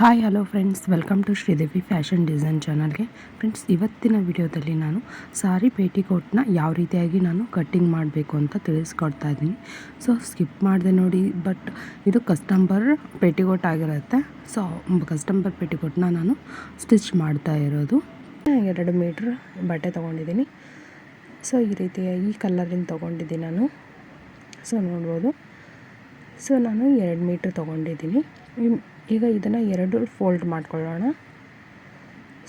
Hi hello friends welcome to Sridevi fashion design ಚಾನಲ್ಗೆ friends ಇವತ್ತಿನ ವಿಡಿಯೋದಲ್ಲಿ ನಾನು ಸಾರಿ ಪೇಟಿಕೋಟ್ನ ಯಾವ ರೀತಿಯಾಗಿ ನಾನು ಕಟ್ಟಿಂಗ್ ಮಾಡಬೇಕು ಅಂತ ತಿಳಿಸ್ಕೊಡ್ತಾ ಇದ್ದೀನಿ. ಸೊ ಸ್ಕಿಪ್ ಮಾಡಿದೆ ನೋಡಿ ಬಟ್ ಇದು ಕಸ್ಟಂಬರ್ ಪೇಟಿಕೋಟ್ ಆಗಿರುತ್ತೆ. ಸೊ ಕಸ್ಟಂಬರ್ ಪೇಟಿಕೋಟ್ನ ನಾನು ಸ್ಟಿಚ್ ಮಾಡ್ತಾ ಇರೋದು. ಎರಡು ಮೀಟ್ರ್ ಬಟ್ಟೆ ತೊಗೊಂಡಿದ್ದೀನಿ. ಸೊ ಈ ರೀತಿಯಾಗಿ ಈ ಕಲರಿಂದ ತೊಗೊಂಡಿದ್ದೀನಿ ನಾನು. ಸೊ ನೋಡ್ಬೋದು. ಸೊ ನಾನು ಎರಡು ಮೀಟ್ರ್ ತೊಗೊಂಡಿದ್ದೀನಿ. ಈಗ ಇದನ್ನು ಎರಡು ಫೋಲ್ಡ್ ಮಾಡ್ಕೊಳ್ಳೋಣ.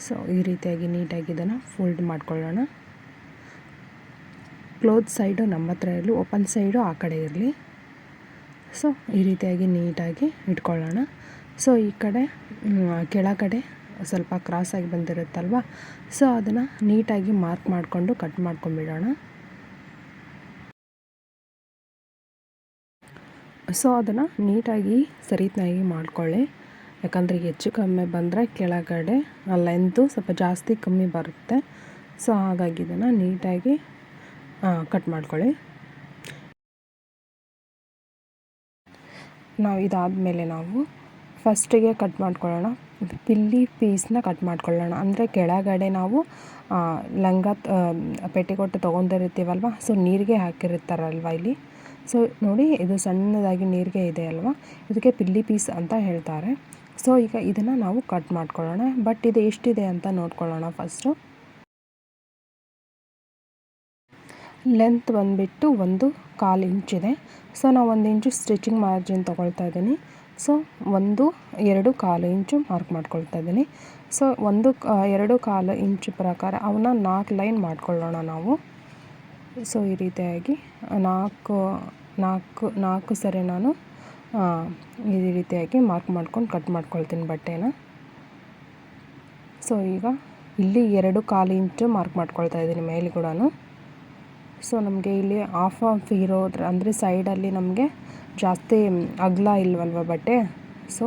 ಸೊ ಈ ರೀತಿಯಾಗಿ ನೀಟಾಗಿ ಇದನ್ನು ಫೋಲ್ಡ್ ಮಾಡ್ಕೊಳ್ಳೋಣ. ಕ್ಲೋತ್ ಸೈಡು ನಮ್ಮ ಹತ್ರ ಇರಲಿ ಓಪನ್ ಸೈಡು ಆ ಕಡೆ ಇರಲಿ. ಸೊ ಈ ರೀತಿಯಾಗಿ ನೀಟಾಗಿ ಇಟ್ಕೊಳ್ಳೋಣ. ಸೊ ಈ ಕಡೆ ಕೆಳಗಡೆ ಸ್ವಲ್ಪ ಕ್ರಾಸಾಗಿ ಬಂದಿರುತ್ತಲ್ವ? ಸೊ ಅದನ್ನು ನೀಟಾಗಿ ಮಾರ್ಕ್ ಮಾಡಿಕೊಂಡು ಕಟ್ ಮಾಡ್ಕೊಂಬಿಡೋಣ. ಸೊ ಅದನ್ನು ನೀಟಾಗಿ ಸರಿತಾಗಿ ಮಾಡ್ಕೊಳ್ಳಿ. ಯಾಕಂದರೆ ಹೆಚ್ಚು ಕಮ್ಮಿ ಬಂದರೆ ಕೆಳಗಡೆ ಆ ಲೆಂತು ಸ್ವಲ್ಪ ಜಾಸ್ತಿ ಕಮ್ಮಿ ಬರುತ್ತೆ. ಸೊ ಹಾಗಾಗಿ ಇದನ್ನು ನೀಟಾಗಿ ಕಟ್ ಮಾಡ್ಕೊಳ್ಳಿ. ನಾವು ಇದಾದ ಮೇಲೆ ನಾವು ಫಸ್ಟಿಗೆ ಕಟ್ ಮಾಡ್ಕೊಳ್ಳೋಣ. ಪಿಲ್ಲಿ ಪೀಸ್ನ ಕಟ್ ಮಾಡ್ಕೊಳ್ಳೋಣ. ಅಂದರೆ ಕೆಳಗಡೆ ನಾವು ಲಂಗ ಪೆಟ್ಟಿಗೊಟ್ಟು ತೊಗೊಂಡಿರ್ತೀವಲ್ವ, ಸೊ ನೀರಿಗೆ ಹಾಕಿರ್ತಾರಲ್ವ ಇಲ್ಲಿ. ಸೊ ನೋಡಿ, ಇದು ಸಣ್ಣದಾಗಿ ನೀರಿಗೆ ಇದೆ ಅಲ್ವಾ? ಇದಕ್ಕೆ ಪಿಲ್ಲಿ ಪೀಸ್ ಅಂತ ಹೇಳ್ತಾರೆ. ಸೊ ಈಗ ಇದನ್ನು ನಾವು ಕಟ್ ಮಾಡ್ಕೊಳ್ಳೋಣ. ಬಟ್ ಇದು ಎಷ್ಟಿದೆ ಅಂತ ನೋಡ್ಕೊಳ್ಳೋಣ ಫಸ್ಟು. ಲೆಂತ್ ಬಂದುಬಿಟ್ಟು ಒಂದು ಕಾಲು ಇಂಚಿದೆ ಸೊ ನಾವು ಒಂದು ಇಂಚು ಸ್ಟಿಚಿಂಗ್ ಮಾರ್ಜಿನ್ ತೊಗೊಳ್ತಾ ಇದ್ದೀನಿ. ಸೊ ಒಂದು, ಎರಡು ಕಾಲು ಇಂಚು ಮಾರ್ಕ್ ಮಾಡ್ಕೊಳ್ತಾ ಇದ್ದೀನಿ. ಸೊ ಒಂದು ಎರಡು ಕಾಲು ಇಂಚು ಪ್ರಕಾರ ಅವನ್ನ ನಾಲ್ಕು ಲೈನ್ ಮಾಡ್ಕೊಳ್ಳೋಣ ನಾವು. ಸೊ, ಈ ರೀತಿಯಾಗಿ ನಾಲ್ಕು ನಾಲ್ಕು ನಾಲ್ಕು ಸರಿ ನಾನು ಈ ರೀತಿಯಾಗಿ ಮಾರ್ಕ್ ಮಾಡ್ಕೊಂಡು ಕಟ್ ಮಾಡ್ಕೊಳ್ತೀನಿ ಬಟ್ಟೆನ. ಸೊ, ಈಗ ಇಲ್ಲಿ ಎರಡು ಕಾಲು ಇಂಚು ಮಾರ್ಕ್ ಮಾಡ್ಕೊಳ್ತಾ ಇದ್ದೀನಿ ಮೇಲೆ ಕೂಡ ಸೊ, ನಮಗೆ ಇಲ್ಲಿ ಆಫ್ ಆಫ್ ಇರೋದ್ರ ಅಂದರೆ ಸೈಡಲ್ಲಿ ನಮಗೆ ಜಾಸ್ತಿ ಅಗಲ ಇಲ್ವಲ್ವ ಬಟ್ಟೆ? ಸೊ,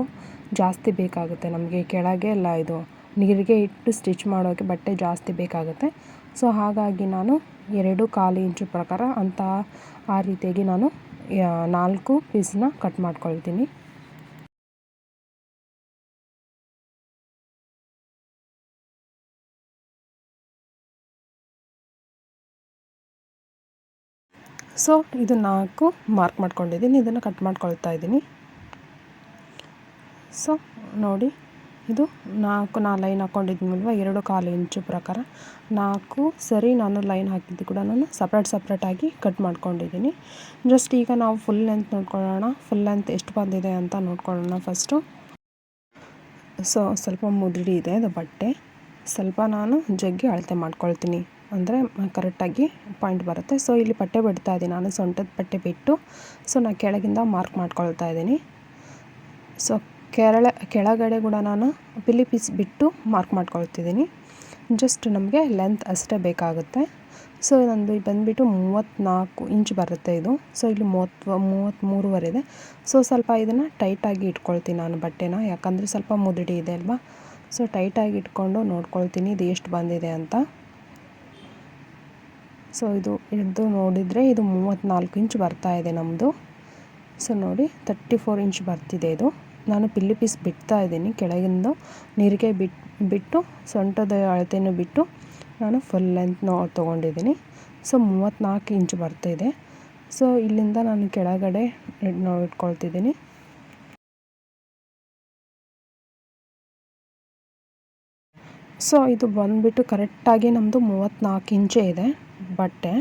ಜಾಸ್ತಿ ಬೇಕಾಗುತ್ತೆ ನಮಗೆ. ಕೆಳಗೆ ಎಲ್ಲ ಇದು, ನೀರಿಗೆ ಇಟ್ಟು ಸ್ಟಿಚ್ ಮಾಡೋಕ್ಕೆ ಬಟ್ಟೆ ಜಾಸ್ತಿ ಬೇಕಾಗುತ್ತೆ. ಸೊ, ಹಾಗಾಗಿ ನಾನು ಎರಡು ಕಾಲು ಇಂಚು ಪ್ರಕಾರ ಅಂತ ಆ ರೀತಿಯಾಗಿ ನಾನು ನಾಲ್ಕು ಪೀಸ್ನ ಕಟ್ ಮಾಡ್ಕೊಳ್ತೀನಿ. ಸೊ ಇದು ನಾಲ್ಕು ಮಾರ್ಕ್ ಮಾಡ್ಕೊಂಡಿದ್ದೀನಿ. ಇದನ್ನು ಕಟ್ ಮಾಡ್ಕೊಳ್ತಾ ಇದ್ದೀನಿ. ಸೊ ನೋಡಿ. ಇದು ನಾಲ್ಕು ನಾ ಲೈನ್ ಹಾಕ್ಕೊಂಡಿದ್ನಲ್ವ ಎರಡು ಕಾಲು ಇಂಚು ಪ್ರಕಾರ. ನಾಲ್ಕು ಸರಿ ನಾನು ಲೈನ್ ಹಾಕಿದ್ದು ಕೂಡ ನಾನು ಸಪ್ರೇಟ್ ಸಪ್ರೇಟಾಗಿ ಕಟ್ ಮಾಡ್ಕೊಂಡಿದ್ದೀನಿ. ಜಸ್ಟ್ ಈಗ ನಾವು ಫುಲ್ ಲೆಂತ್ ನೋಡ್ಕೊಳ್ಳೋಣ. ಫುಲ್ ಲೆಂತ್ ಎಷ್ಟು ಬಂದಿದೆ ಅಂತ ನೋಡ್ಕೊಳ್ಳೋಣ ಫಸ್ಟು ಸೊ ಸ್ವಲ್ಪ ಮುದುಡಿ ಇದೆ ಅದು ಬಟ್ಟೆ. ಸ್ವಲ್ಪ ನಾನು ಜಗ್ಗಿ ಅಳತೆ ಮಾಡ್ಕೊಳ್ತೀನಿ. ಅಂದರೆ ಕರೆಕ್ಟಾಗಿ ಪಾಯಿಂಟ್ ಬರುತ್ತೆ. ಸೊ ಇಲ್ಲಿ ಪಟ್ಟೆ ಬಿಡ್ತಾ ಇದ್ದೀನಿ. ನಾನು ಸೊಂಟದ ಪಟ್ಟೆ ಬಿಟ್ಟು. ಸೊ ನಾನು ಕೆಳಗಿಂದ ಮಾರ್ಕ್ ಮಾಡ್ಕೊಳ್ತಾ ಇದ್ದೀನಿ. ಸೊ ಕೆರಳ ಕೆಳಗಡೆ ಕೂಡ ನಾನು ಪಿಲಿ ಪೀಸ್ ಬಿಟ್ಟು ಮಾರ್ಕ್ ಮಾಡ್ಕೊಳ್ತಿದ್ದೀನಿ. ಜಸ್ಟ್ ನಮಗೆ ಲೆಂತ್ ಅಷ್ಟೇ ಬೇಕಾಗುತ್ತೆ. ಸೊ ನಂದು ಬಂದುಬಿಟ್ಟು ಮೂವತ್ತ್ನಾಲ್ಕು ಇಂಚ್ ಬರುತ್ತೆ ಇದು. ಸೊ ಇಲ್ಲಿ ಮೂವತ್ತು ಮೂವತ್ತ್ಮೂರುವರೆ ಇದೆ. ಸೊ ಸ್ವಲ್ಪ ಇದನ್ನು ಟೈಟಾಗಿ ಇಟ್ಕೊಳ್ತೀನಿ ನಾನು ಬಟ್ಟೆನ. ಯಾಕಂದರೆ ಸ್ವಲ್ಪ ಮುದುಡಿ ಇದೆ ಅಲ್ವಾ? ಸೊ ಟೈಟಾಗಿ ಇಟ್ಕೊಂಡು ನೋಡ್ಕೊಳ್ತೀನಿ ಇದು ಎಷ್ಟು ಬಂದಿದೆ ಅಂತ. ಸೊ ಇದು ಹಿಡಿದು ನೋಡಿದರೆ ಇದು ಮೂವತ್ತ್ನಾಲ್ಕು ಇಂಚ್ ಬರ್ತಾ ಇದೆ ನಮ್ಮದು ಸೊ ನೋಡಿ, ತರ್ಟಿ ಫೋರ್ ಇಂಚ್ ಬರ್ತಿದೆ ಇದು. ನಾನು ಪಿಲ್ಲಿ ಪೀಸ್ ಬಿಡ್ತಾ ಇದ್ದೀನಿ ಕೆಳಗಿಂದ. ನೀರಿಗೆ ಬಿಟ್ಟು ಬಿಟ್ಟು, ಸೊಂಟದ ಅಳತೆಯನ್ನು ಬಿಟ್ಟು ನಾನು ಫುಲ್ ಲೆಂತ್ ತೊಗೊಂಡಿದ್ದೀನಿ. ಸೊ ಮೂವತ್ತ್ನಾಲ್ಕು ಇಂಚ್ ಬರ್ತಿದೆ. ಸೊ ಇಲ್ಲಿಂದ ನಾನು ಕೆಳಗಡೆ ಇಟ್ಕೊಳ್ತಿದ್ದೀನಿ. ಸೊ ಇದು ಬಂದುಬಿಟ್ಟು ಕರೆಕ್ಟಾಗಿ ನಮ್ಮದು ಮೂವತ್ತ್ನಾಲ್ಕು ಇಂಚೇ ಇದೆ ಬಟ್ಟೆ.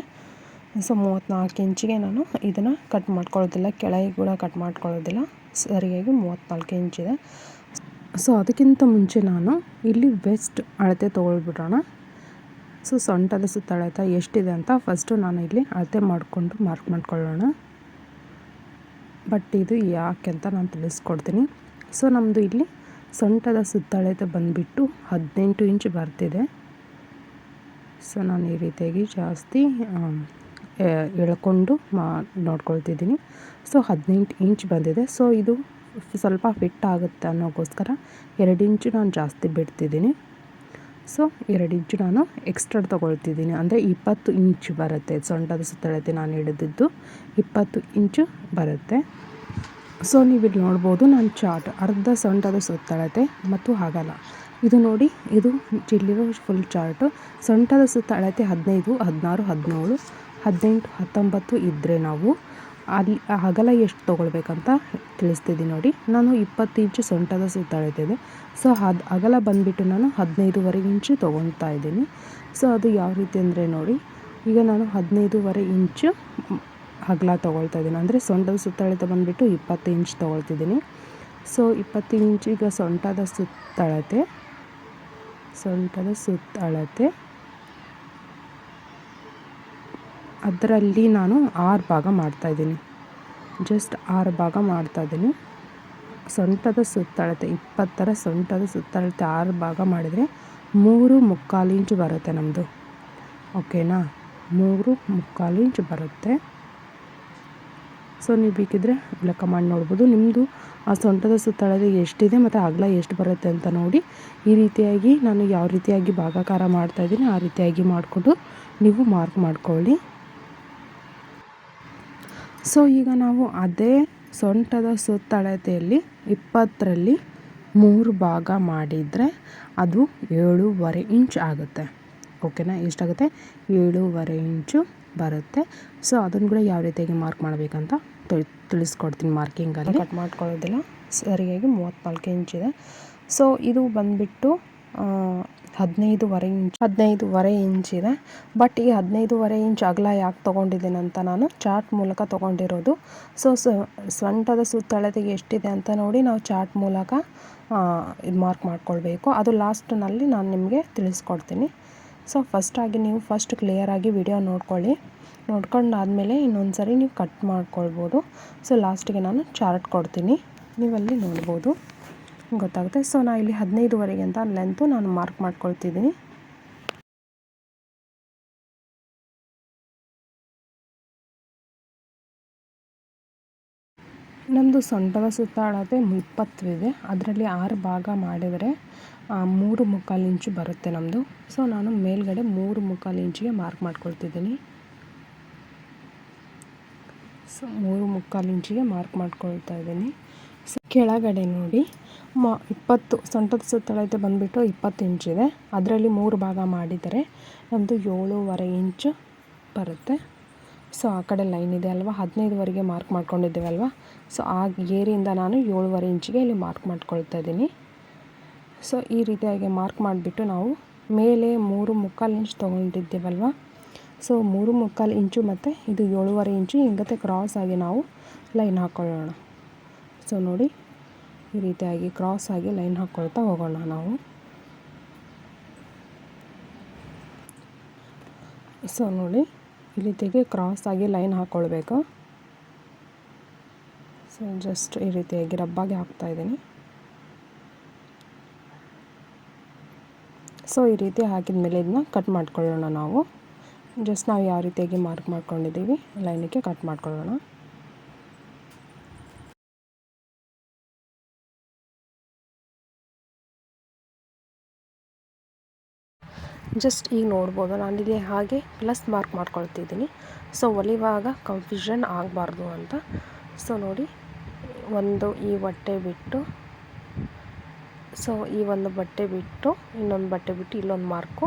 ಸೊ ಮೂವತ್ತ್ನಾಲ್ಕು ಇಂಚಿಗೆ ನಾನು ಇದನ್ನು ಕಟ್ ಮಾಡ್ಕೊಳ್ಳೋದಿಲ್ಲ, ಕೆಳಗೆ ಕೂಡ ಕಟ್ ಮಾಡ್ಕೊಳ್ಳೋದಿಲ್ಲ. ಸರಿಯಾಗಿ ಮೂವತ್ತ್ನಾಲ್ಕು ಇಂಚಿದೆ ಸೊ ಅದಕ್ಕಿಂತ ಮುಂಚೆ ನಾನು ಇಲ್ಲಿ ವೆಸ್ಟ್ ಅಳತೆ ತೊಗೊಳ್ಬಿಡೋಣ. ಸೊ ಸೊಂಟದ ಸುತ್ತ ಎಷ್ಟಿದೆ ಅಂತ ಫಸ್ಟು ನಾನು ಇಲ್ಲಿ ಅಳತೆ ಮಾಡಿಕೊಂಡು ಮಾರ್ಕ್ ಮಾಡ್ಕೊಳ್ಳೋಣ. ಬಟ್ ಇದು ಯಾಕೆ ಅಂತ ನಾನು ತಿಳಿಸ್ಕೊಡ್ತೀನಿ. ಸೊ ನಮ್ಮದು ಇಲ್ಲಿ ಸೊಂಟದ ಸುತ್ತಳತೆ ಬಂದುಬಿಟ್ಟು ಹದಿನೆಂಟು ಇಂಚ್ ಬರ್ತಿದೆ. ಸೊ ನಾನು ಈ ರೀತಿಯಾಗಿ ಜಾಸ್ತಿ ಎಳ್ಕೊಂಡು ಮಾ, ನೋಡ್ಕೊಳ್ತಿದ್ದೀನಿ. ಸೊ, ಹದಿನೆಂಟು ಇಂಚ್ ಬಂದಿದೆ. ಸೊ, ಇದು ಸ್ವಲ್ಪ ಫಿಟ್ ಆಗುತ್ತೆ ಅನ್ನೋಕ್ಕೋಸ್ಕರ ಎರಡು ಇಂಚು ನಾನು ಜಾಸ್ತಿ ಬಿಡ್ತಿದ್ದೀನಿ. ಸೊ, ಎರಡು ಇಂಚು ನಾನು ಎಕ್ಸ್ಟ್ರಾ ತೊಗೊಳ್ತಿದ್ದೀನಿ. ಅಂದರೆ ಇಪ್ಪತ್ತು ಇಂಚು ಬರುತ್ತೆ. ಸೊಂಟದ ಸುತ್ತಳತೆ ನಾನು ಹಿಡಿದಿದ್ದು ಇಪ್ಪತ್ತು ಇಂಚು ಬರುತ್ತೆ. ಸೊ, ನೀವು ಇಲ್ಲಿ ನೋಡ್ಬೋದು ನಾನು ಚಾರ್ಟ್. ಅರ್ಧ ಸೊಂಟದ ಸುತ್ತಳತೆ ಮತ್ತು ಹಾಗಲ್ಲ ಇದು ನೋಡಿ, ಇದು ಚಿಲ್ಲಿರೋ ಫುಲ್ ಚಾರ್ಟು. ಸೊಂಟದ ಸುತ್ತ ಅಳತೆ ಹದಿನೈದು, ಹದಿನಾರು, ಹದಿನೇಳು. ಹದಿನೆಂಟು ಹತ್ತೊಂಬತ್ತು ಇದ್ದರೆ ನಾವು ಅಲ್ಲಿ ಅಗಲ ಎಷ್ಟು ತೊಗೊಳ್ಬೇಕಂತ ತಿಳಿಸ್ತಿದ್ದೀನಿ ನೋಡಿ. ನಾನು ಇಪ್ಪತ್ತು ಇಂಚು ಸೊಂಟದ ಸುತ್ತ ಸೊ ಅದು ಅಗಲ ಬಂದುಬಿಟ್ಟು ನಾನು ಹದಿನೈದುವರೆ ಇಂಚು ತೊಗೊಳ್ತಾ ಇದ್ದೀನಿ. ಸೊ, ಅದು ಯಾವ ರೀತಿ ಅಂದರೆ ನೋಡಿ, ಈಗ ನಾನು ಹದಿನೈದುವರೆ ಇಂಚು ಅಗಲ ತೊಗೊಳ್ತಾ ಇದ್ದೀನಿ. ಅಂದರೆ ಸೊಂಟದ ಸುತ್ತಳತೆ ಬಂದುಬಿಟ್ಟು ಇಪ್ಪತ್ತು ಇಂಚ್ ತೊಗೊಳ್ತಿದ್ದೀನಿ. ಸೊ, ಇಪ್ಪತ್ತು ಇಂಚ್ ಈಗ ಸೊಂಟದ ಸುತ್ತಳತೆ ಸೊಂಟದ ಸುತ್ತಳತೆ ಅದರಲ್ಲಿ ನಾನು ಆರು ಭಾಗ ಮಾಡ್ತಾಯಿದ್ದೀನಿ ಜಸ್ಟ್ ಆರು ಭಾಗ ಮಾಡ್ತಾಯಿದ್ದೀನಿ ಸೊಂಟದ ಸುತ್ತಳತೆ, ಇಪ್ಪತ್ತರ ಸೊಂಟದ ಸುತ್ತಳತೆ ಆರು ಭಾಗ ಮಾಡಿದರೆ ಮೂರು ಮುಕ್ಕಾಲು ಇಂಚು ಬರುತ್ತೆ ನಮ್ಮದು ಓಕೆನಾ? ಮೂರು ಮುಕ್ಕಾಲು ಇಂಚು ಬರುತ್ತೆ. ಸೊ, ನೀವು ಬೇಕಿದ್ರೆ ಲೆಕ್ಕ ಮಾಡಿ ನೋಡ್ಬೋದು. ನಿಮ್ಮದು ಆ ಸೊಂಟದ ಸುತ್ತಳತೆ ಎಷ್ಟಿದೆ ಮತ್ತು ಅಗಲ ಎಷ್ಟು ಬರುತ್ತೆ ಅಂತ ನೋಡಿ ಈ ರೀತಿಯಾಗಿ ನಾನು ಯಾವ ರೀತಿಯಾಗಿ ಭಾಗಾಕಾರ ಮಾಡ್ತಾಯಿದ್ದೀನಿ ಆ ರೀತಿಯಾಗಿ ಮಾಡಿಕೊಂಡು ನೀವು ಮಾರ್ಕ್ ಮಾಡ್ಕೊಳ್ಳಿ. ಸೊ ಈಗ ನಾವು ಅದೇ ಸೊಂಟದ ಸುತ್ತಳತೆಯಲ್ಲಿ ಇಪ್ಪತ್ತರಲ್ಲಿ ಮೂರು ಭಾಗ ಮಾಡಿದರೆ ಅದು ಏಳೂವರೆ ಇಂಚ್ ಆಗುತ್ತೆ. ಓಕೆನಾ ಎಷ್ಟಾಗುತ್ತೆ? ಏಳೂವರೆ ಇಂಚು ಬರುತ್ತೆ. ಸೊ ಅದನ್ನು ಕೂಡ ಯಾವ ರೀತಿಯಾಗಿ ಮಾರ್ಕ್ ಮಾಡಬೇಕಂತ ತಿಳಿ, ತಿಳಿಸ್ಕೊಡ್ತೀನಿ ಮಾರ್ಕಿಂಗಲ್ಲಿ ಕಟ್ ಮಾಡ್ಕೊಳ್ಳೋದಿಲ್ಲ. ಸರಿಯಾಗಿ ಮೂವತ್ತ್ನಾಲ್ಕು ಇಂಚಿದೆ ಸೊ ಇದು ಬಂದುಬಿಟ್ಟು ಹದಿನೈದುವರೆ ಇಂಚ್, ಹದಿನೈದುವರೆ ಇದೆ. ಬಟ್ ಈ ಹದಿನೈದುವರೆ ಇಂಚ್ ಅಗಲ ಯಾಕೆ ತೊಗೊಂಡಿದ್ದೀನಿ ಅಂತ ನಾನು ಚಾರ್ಟ್ ಮೂಲಕ ತೊಗೊಂಡಿರೋದು. ಸೊ ಸೊಂಟದ ಸುತ್ತಳತೆಗೆ ಎಷ್ಟಿದೆ ಅಂತ ನೋಡಿ ನಾವು ಚಾರ್ಟ್ ಮೂಲಕ ಇದು ಮಾರ್ಕ್ ಮಾಡ್ಕೊಳ್ಬೇಕು. ಅದು ಲಾಸ್ಟ್ನಲ್ಲಿ ನಾನು ನಿಮಗೆ ತಿಳಿಸ್ಕೊಡ್ತೀನಿ. ಸೊ ಫಸ್ಟಾಗಿ ನೀವು ಫಸ್ಟ್ ಕ್ಲಿಯರಾಗಿ ವಿಡಿಯೋ ನೋಡ್ಕೊಳ್ಳಿ. ನೋಡ್ಕೊಂಡಾದಮೇಲೆ ಇನ್ನೊಂದು ಸರಿ ನೀವು ಕಟ್ ಮಾಡ್ಕೊಳ್ಬೋದು. ಸೊ ಲಾಸ್ಟಿಗೆ ನಾನು ಚಾರ್ಟ್ ಕೊಡ್ತೀನಿ. ನೀವಲ್ಲಿ ನೋಡ್ಬೋದು. ಗೊತ್ತಾಗುತ್ತೆ. ಸೊ ನಾ ಇಲ್ಲಿ ಹದಿನೈದುವರೆಗೆ ಅಂತ ಲೆಂತು ನಾನು ಮಾರ್ಕ್ ಮಾಡ್ಕೊಳ್ತಿದ್ದೀನಿ. ನಮ್ಮದು ಸೊಂಟದ ಸುತ್ತ ಅಳತೆ ಇಪ್ಪತ್ತಿದೆ ಅದರಲ್ಲಿ ಆರು ಭಾಗ ಮಾಡಿದರೆ ಮೂರು ಮುಕ್ಕಾಲು ಇಂಚು ಬರುತ್ತೆ ನಮ್ಮದು ಸೊ ನಾನು ಮೇಲ್ಗಡೆ ಮೂರು ಮುಕ್ಕಾಲು ಇಂಚಿಗೆ ಮಾರ್ಕ್ ಮಾಡ್ಕೊಳ್ತಿದ್ದೀನಿ. ಸೊ ಮೂರು ಮುಕ್ಕಾಲು ಇಂಚಿಗೆ ಮಾರ್ಕ್ ಮಾಡ್ಕೊಳ್ತಾ ಇದ್ದೀನಿ. ಸೊ ಕೆಳಗಡೆ ನೋಡಿ. ಮ, ಇಪ್ಪತ್ತು ಸೊಂಟದ ಸುತ್ತಳತೆ ಬಂದುಬಿಟ್ಟು ಇಪ್ಪತ್ತು ಇಂಚಿದೆ ಅದರಲ್ಲಿ ಮೂರು ಭಾಗ ಮಾಡಿದರೆ ನಮ್ಮದು ಏಳೂವರೆ ಇಂಚು ಬರುತ್ತೆ. ಸೊ ಆ ಕಡೆ ಲೈನ್ ಇದೆ ಅಲ್ವಾ? ಹದಿನೈದುವರೆಗೆ ಮಾರ್ಕ್ ಮಾಡ್ಕೊಂಡಿದ್ದೇವೆ ಅಲ್ವಾ? ಸೊ ಆ ಏರಿಯಿಂದ ನಾನು ಏಳುವರೆ ಇಂಚಿಗೆ ಇಲ್ಲಿ ಮಾರ್ಕ್ ಮಾಡ್ಕೊಳ್ತಾ ಇದ್ದೀನಿ. ಸೊ ಈ ರೀತಿಯಾಗಿ ಮಾರ್ಕ್ ಮಾಡಿಬಿಟ್ಟು ನಾವು ಮೇಲೆ ಮೂರು ಮುಕ್ಕಾಲು ಇಂಚ್ ತೊಗೊಂಡಿದ್ದೇವಲ್ವ ಸೊ ಮೂರು ಮುಕ್ಕಾಲು ಇಂಚು ಮತ್ತು ಇದು ಏಳುವರೆ ಇಂಚು ಹಿಂಗತ್ತೆ ಕ್ರಾಸ್ ಆಗಿ ನಾವು ಲೈನ್ ಹಾಕ್ಕೊಳ್ಳೋಣ ಸೊ ನೋಡಿ. ಈ ರೀತಿಯಾಗಿ ಕ್ರಾಸ್ ಆಗಿ ಲೈನ್ ಹಾಕ್ಕೊಳ್ತಾ ಹೋಗೋಣ ನಾವು. ಸೊ ನೋಡಿ, ಈ ರೀತಿಯಾಗಿ ಕ್ರಾಸ್ ಆಗಿ ಲೈನ್ ಹಾಕ್ಕೊಳ್ಬೇಕು ಸೊ ಜಸ್ಟ್ ಈ ರೀತಿಯಾಗಿ ರಬ್ಬಾಗಿ ಹಾಕ್ತಾಯಿದ್ದೀನಿ ಸೊ ಈ ರೀತಿ ಹಾಕಿದ ಮೇಲೆ ಇದನ್ನ ಕಟ್ ಮಾಡ್ಕೊಳ್ಳೋಣ ನಾವು. ಜಸ್ಟ್ ನಾವು ಯಾವ ರೀತಿಯಾಗಿ ಮಾರ್ಕ್ ಮಾಡ್ಕೊಂಡಿದ್ದೀವಿ ಲೈನಿಗೆ ಕಟ್ ಮಾಡ್ಕೊಳ್ಳೋಣ. ಜಸ್ಟ್ ಈಗ ನೋಡ್ಬೋದು. ಇಲ್ಲಿ ಹಾಗೆ ಪ್ಲಸ್ ಮಾರ್ಕ್ ಮಾಡ್ಕೊಳ್ತಿದ್ದೀನಿ. ಸೊ ಒಲಿವಾಗ ಕನ್ಫ್ಯೂಷನ್ ಆಗಬಾರ್ದು ಅಂತ. ಸೊ ನೋಡಿ, ಒಂದು ಈ ಬಟ್ಟೆ ಬಿಟ್ಟು ಸೊ ಈ ಒಂದು ಬಟ್ಟೆ ಬಿಟ್ಟು, ಇನ್ನೊಂದು ಬಟ್ಟೆ ಬಿಟ್ಟು ಇಲ್ಲೊಂದು ಮಾರ್ಕು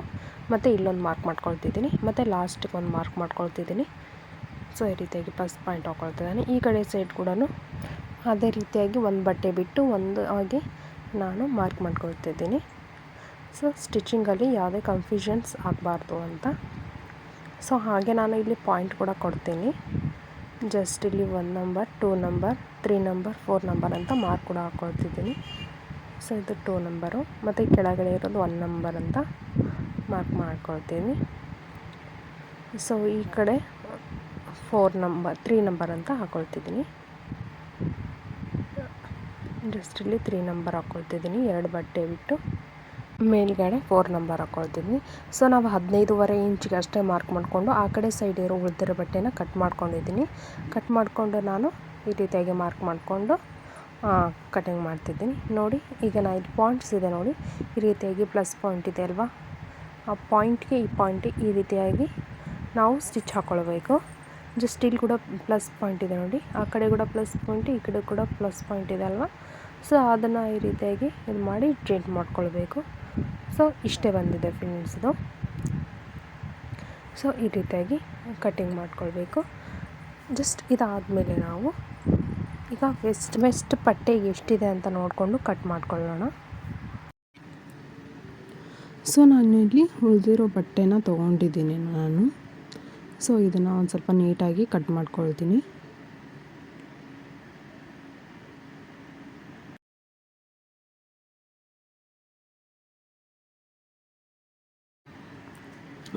ಮತ್ತು ಇಲ್ಲೊಂದು ಮಾರ್ಕ್ ಮಾಡ್ಕೊಳ್ತಿದ್ದೀನಿ. ಮತ್ತು ಲಾಸ್ಟಿಗೆ ಒಂದು ಮಾರ್ಕ್ ಮಾಡ್ಕೊಳ್ತಿದ್ದೀನಿ. ಸೊ ಈ ರೀತಿಯಾಗಿ ಪ್ಲಸ್ ಪಾಯಿಂಟ್ ಹಾಕೊಳ್ತಿದ್ದಾನೆ ಈ ಕಡೆ ಸೈಡ್ ಕೂಡ ಅದೇ ರೀತಿಯಾಗಿ ಒಂದು ಬಟ್ಟೆ ಬಿಟ್ಟು ಒಂದು ಆಗಿ ನಾನು ಮಾರ್ಕ್ ಮಾಡ್ಕೊಳ್ತಿದ್ದೀನಿ. ಸೊ ಸ್ಟಿಚಿಂಗಲ್ಲಿ ಯಾವುದೇ ಕನ್ಫ್ಯೂಷನ್ಸ್ ಆಗಬಾರ್ದು ಅಂತ. ಸೊ ಹಾಗೆ ನಾನು ಇಲ್ಲಿ ಪಾಯಿಂಟ್ ಕೂಡ ಕೊಡ್ತೀನಿ. ಜಸ್ಟ್ ಇಲ್ಲಿ one number two number three number four number ಅಂತ ಮಾರ್ಕ್ ಕೂಡ ಹಾಕ್ಕೊಳ್ತಿದ್ದೀನಿ ಸೊ ಇದು ಟೂ ನಂಬರು ಮತ್ತು ಕೆಳಗಡೆ ಇರೋದು ಒನ್ ನಂಬರ್ ಅಂತ ಮಾರ್ಕ್ ಮಾಡ್ಕೊಳ್ತೀನಿ. ಸೊ ಈ ಕಡೆ ಫೋರ್ ನಂಬರ್ ತ್ರೀ ನಂಬರ್ ಅಂತ ಹಾಕ್ಕೊಳ್ತಿದ್ದೀನಿ ಜಸ್ಟ್ ಇಲ್ಲಿ ತ್ರೀ ನಂಬರ್ ಹಾಕ್ಕೊಳ್ತಿದ್ದೀನಿ ಎರಡು ಬಟ್ಟೆ ಬಿಟ್ಟು. ಮೇಲ್ಗಡೆ ಫೋರ್ ನಂಬರ್ ಹಾಕೊಳ್ತೀನಿ. ಸೊ ನಾವು ಹದಿನೈದುವರೆ ಇಂಚಿಗೆ ಅಷ್ಟೇ ಮಾರ್ಕ್ ಮಾಡಿಕೊಂಡು ಆ ಕಡೆ ಸೈಡ್ ಇರೋ ಉಳಿದಿರೋ ಬಟ್ಟೆನ ಕಟ್ ಮಾಡ್ಕೊಂಡಿದ್ದೀನಿ. ಕಟ್ ಮಾಡಿಕೊಂಡು ನಾನು ಈ ರೀತಿಯಾಗಿ ಮಾರ್ಕ್ ಮಾಡಿಕೊಂಡು ಕಟಿಂಗ್ ಮಾಡ್ತಿದ್ದೀನಿ. ನೋಡಿ, ಈಗ ನಾ ಇದು ಪಾಯಿಂಟ್ಸ್ ಇದೆ ನೋಡಿ. ಈ ರೀತಿಯಾಗಿ ಪ್ಲಸ್ ಪಾಯಿಂಟ್ ಇದೆ ಅಲ್ವಾ? ಆ ಪಾಯಿಂಟ್ಗೆ ಈ ಪಾಯಿಂಟ್ ಈ ರೀತಿಯಾಗಿ ನಾವು ಸ್ಟಿಚ್ ಹಾಕ್ಕೊಳ್ಬೇಕು ಜಸ್ಟ್ ಇಲ್ಲಿ ಕೂಡ ಪ್ಲಸ್ ಪಾಯಿಂಟ್ ಇದೆ ನೋಡಿ. ಆ ಕಡೆ ಕೂಡ ಪ್ಲಸ್ ಪಾಯಿಂಟ್ ಈ ಕಡೆ ಕೂಡ ಪ್ಲಸ್ ಪಾಯಿಂಟ್ ಇದೆ ಅಲ್ವಾ? ಸೊ ಅದನ್ನು ಈ ರೀತಿಯಾಗಿ ಇದು ಮಾಡಿ ಜೆಂಟ್ ಮಾಡ್ಕೊಳ್ಬೇಕು. ಸೊ, ಇಷ್ಟೇ ಬಂದಿದೆ ಫ್ರೆಂಡ್ಸ್ ಸೊ, ಈ ರೀತಿಯಾಗಿ ಕಟ್ಟಿಂಗ್ ಮಾಡ್ಕೊಳ್ಬೇಕು. ಜಸ್ಟ್ ಇದಾದಮೇಲೆ ನಾವು ಈಗ ವೆಸ್ಟ್ ವೆಸ್ಟ್ ಪಟ್ಟೆ ಎಷ್ಟಿದೆ ಅಂತ ನೋಡಿಕೊಂಡು ಕಟ್ ಮಾಡ್ಕೊಳ್ಳೋಣ. ಸೊ, ನಾನು ಇಲ್ಲಿ ಉಳಿದಿರೋ ಬಟ್ಟೆನ ತೊಗೊಂಡಿದ್ದೀನಿ ನಾನು. ಸೊ, ಇದನ್ನು ಒಂದು ಸ್ವಲ್ಪ ನೀಟಾಗಿ ಕಟ್ ಮಾಡ್ಕೊಳ್ತೀನಿ.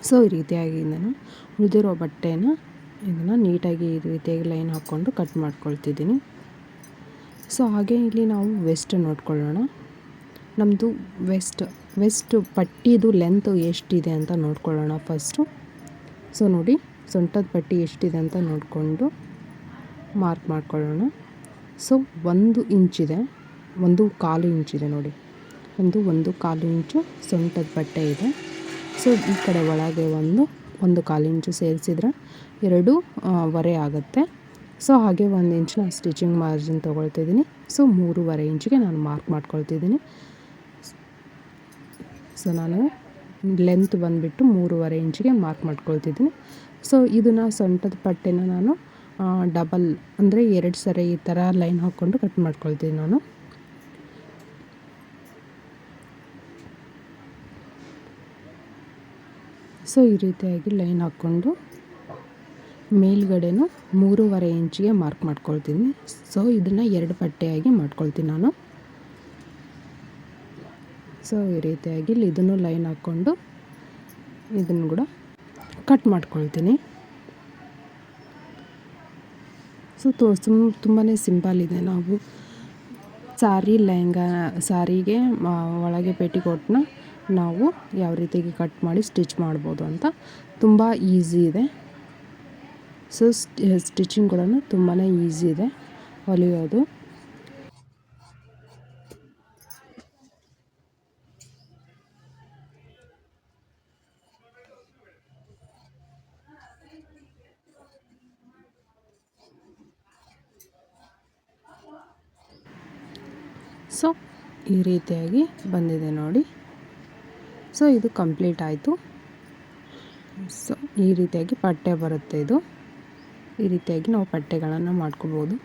ಸೊ ಈ ರೀತಿಯಾಗಿ ನಾನು ಉಳಿದಿರೋ ಬಟ್ಟೆನ ಇದನ್ನು ನೀಟಾಗಿ ಈ ರೀತಿಯಾಗಿ ಲೈನ್ ಹಾಕ್ಕೊಂಡು ಕಟ್ ಮಾಡ್ಕೊಳ್ತಿದ್ದೀನಿ. ಸೊ ಹಾಗೆ ಇಲ್ಲಿ ನಾವು ವೆಸ್ಟ್ ನೋಡ್ಕೊಳ್ಳೋಣ. ನಮ್ಮದು ವೆಸ್ಟ್ ವೆಸ್ಟ್ ಪಟ್ಟಿದು ಲೆಂತ್ ಎಷ್ಟಿದೆ ಅಂತ ನೋಡ್ಕೊಳ್ಳೋಣ ಫಸ್ಟು ಸೊ ನೋಡಿ, ಸೊಂಟದ ಪಟ್ಟಿ ಎಷ್ಟಿದೆ ಅಂತ ನೋಡಿಕೊಂಡು ಮಾರ್ಕ್ ಮಾಡ್ಕೊಳ್ಳೋಣ. ಸೊ ಒಂದು ಇಂಚಿದೆ ಒಂದು ಕಾಲು ಇಂಚಿದೆ ನೋಡಿ. ಒಂದು ಒಂದು ಕಾಲು ಇಂಚು ಸೊಂಟದ ಬಟ್ಟೆ ಇದೆ. ಸೊ ಈ ಕಡೆ ಒಳಗೆ ಒಂದು ಒಂದು ಕಾಲು ಇಂಚು ಸೇರಿಸಿದ್ರೆ ಎರಡು ವರೆ ಆಗುತ್ತೆ. ಸೊ ಹಾಗೆ ಒಂದು ಇಂಚಿನ ಸ್ಟಿಚಿಂಗ್ ಮಾರ್ಜಿನ್ ತೊಗೊಳ್ತಿದ್ದೀನಿ. ಸೊ ಮೂರುವರೆ ಇಂಚಿಗೆ ನಾನು ಮಾರ್ಕ್ ಮಾಡ್ಕೊಳ್ತಿದ್ದೀನಿ. ಸೊ ನಾನು ಲೆಂತ್ ಬಂದುಬಿಟ್ಟು ಮೂರುವರೆ ಇಂಚಿಗೆ ಮಾರ್ಕ್ ಮಾಡ್ಕೊಳ್ತಿದ್ದೀನಿ. ಸೊ ಇದನ್ನು ಸೊಂಟದ ಪಟ್ಟೆನ ನಾನು ಡಬಲ್ ಅಂದರೆ ಎರಡು ಸರಿ ಈ ಥರ ಲೈನ್ ಹಾಕ್ಕೊಂಡು ಕಟ್ ಮಾಡ್ಕೊಳ್ತೀನಿ ನಾನು. ಸೊ ಈ ರೀತಿಯಾಗಿ ಲೈನ್ ಹಾಕ್ಕೊಂಡು ಮೇಲ್ಗಡೆನೂ ಮೂರುವರೆ ಇಂಚಿಗೆ ಮಾರ್ಕ್ ಮಾಡ್ಕೊಳ್ತೀನಿ. ಸೊ ಇದನ್ನು ಎರಡು ಪಟ್ಟೆಯಾಗಿ ಮಾಡ್ಕೊಳ್ತೀನಿ ನಾನು. ಸೊ ಈ ರೀತಿಯಾಗಿ ಇಲ್ಲಿ ಇದನ್ನು ಲೈನ್ ಹಾಕ್ಕೊಂಡು ಇದನ್ನು ಕೂಡ ಕಟ್ ಮಾಡ್ಕೊಳ್ತೀನಿ. ಸೊ ತೋ ತುಂಬಾ ಸಿಂಪಲ್ ಇದೆ ನಾವು ಸಾರಿ ಲೆಹಂಗಾ, ಸಾರಿಗೆ ಒಳಗೆ ಪೇಟಿಕೋಟ್ನ ನಾವು ಯಾವ ರೀತಿಯಾಗಿ ಕಟ್ ಮಾಡಿ ಸ್ಟಿಚ್ ಮಾಡ್ಬೋದು ಅಂತ. ತುಂಬ ಈಸಿ ಇದೆ. ಸೊ ಸ್ಟಿಚಿಂಗ್ ಕೂಡ ತುಂಬಾ ಈಸಿ ಇದೆ. ಹೊಲಿಯೋದು. ಸೊ ಈ ರೀತಿಯಾಗಿ ಬಂದಿದೆ ನೋಡಿ. ಸೊ, ಇದು ಕಂಪ್ಲೀಟ್ ಆಯಿತು. ಸೊ, ಈ ರೀತಿಯಾಗಿ ಪಟ್ಟೆ ಬರುತ್ತೆ ಇದು. ಈ ರೀತಿಯಾಗಿ ನಾವು ಪಟ್ಟೆಗಳನ್ನು ಮಾಡ್ಕೋಬೋದು.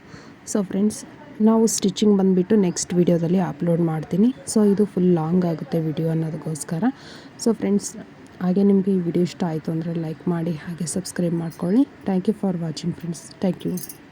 ಸೊ, ಫ್ರೆಂಡ್ಸ್, ನಾವು ಸ್ಟಿಚಿಂಗ್ ಬಂದುಬಿಟ್ಟು ನೆಕ್ಸ್ಟ್ ವೀಡಿಯೋದಲ್ಲಿ ಅಪ್ಲೋಡ್ ಮಾಡ್ತೀನಿ. ಸೊ, ಇದು ಫುಲ್ ಲಾಂಗ್ ಆಗುತ್ತೆ ವಿಡಿಯೋ ಅನ್ನೋದಕ್ಕೋಸ್ಕರ. ಸೊ, ಫ್ರೆಂಡ್ಸ್, ಹಾಗೆ ನಿಮಗೆ ಈ ವಿಡಿಯೋ ಇಷ್ಟ ಆಯಿತು ಅಂದರೆ ಲೈಕ್ ಮಾಡಿ, ಹಾಗೆ ಸಬ್ಸ್ಕ್ರೈಬ್ ಮಾಡ್ಕೊಳ್ಳಿ. Thank you for watching, friends. Thank you.